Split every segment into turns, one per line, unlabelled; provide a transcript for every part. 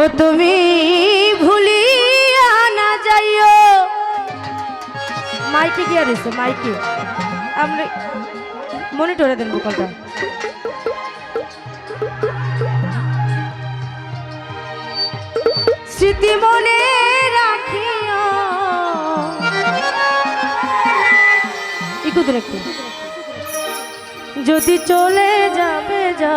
ও তুমি ভুলিয়া না যাইও। মাইকে গিয়া দিছে মাইকে। আমরা মনিটরে দেন বোকালটা স্মৃতি মনে রাখিও। একটু একটু যদি চলে যাবে যা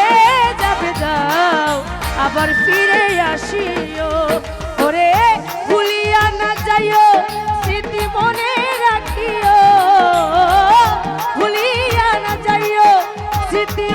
আবার ফিরে আসিও। ওরে ভুলিয়া না যাইও স্মৃতি মনে রাখিও। ভুলিয়া না যাইও স্মৃতি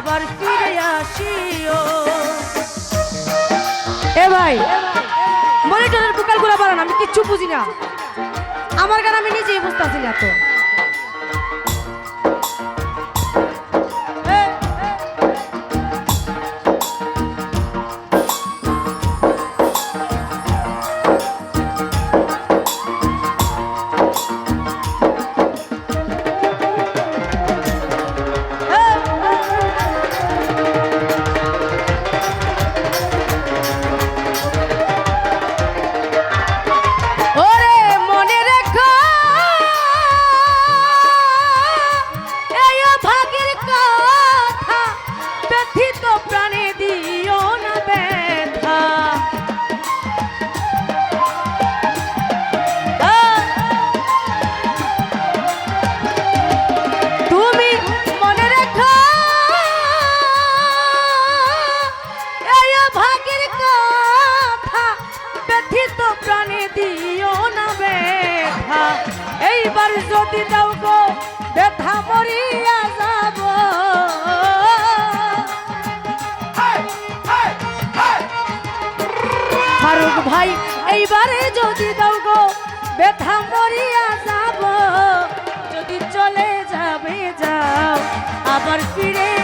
আবার ফিরে আসিও। এ ভাই, মনিটরের বুকালগুলো বাড়ান, আমি কিচ্ছু বুঝি না। আমার গান আমি নিজেই বুঝতে পারছি না তো। এইবার যদি দাও গো ব্যথা মরিয়া যাব। ফারুক ভাই এইবারে যদি দাও গো ব্যথা মরিয়া যাব। যদি চলে যাবে যাও। আবার ফিরে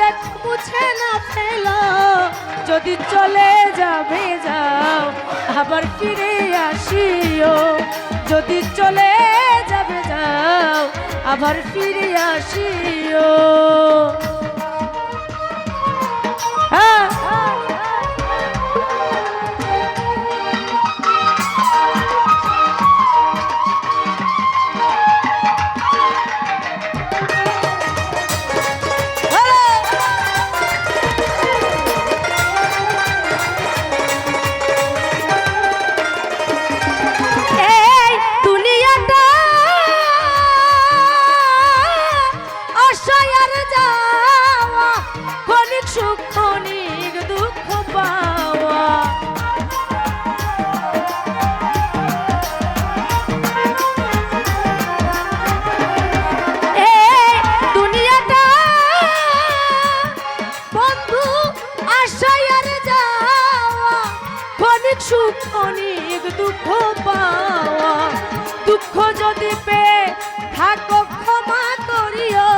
রেখো, মুছে না পেল যদি চলে যাবে, যাও, আবার ফিরে আসিও। যদি চলে যাবে, যাও, আবার ফিরে আসিও। হ্যাঁ। ক্ষণিক সুখ ক্ষণিক দুঃখ পাওয়া। দুঃখ যদি পেয়ে থাকো, ক্ষমা করিও।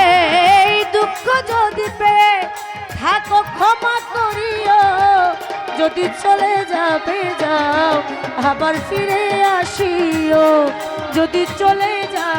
এই দুঃখ যদি পেয়ে থাকো, ক্ষমা করিও। যদি চলে যাবে, যাও, আবার ফিরে আসিও। যদি চলে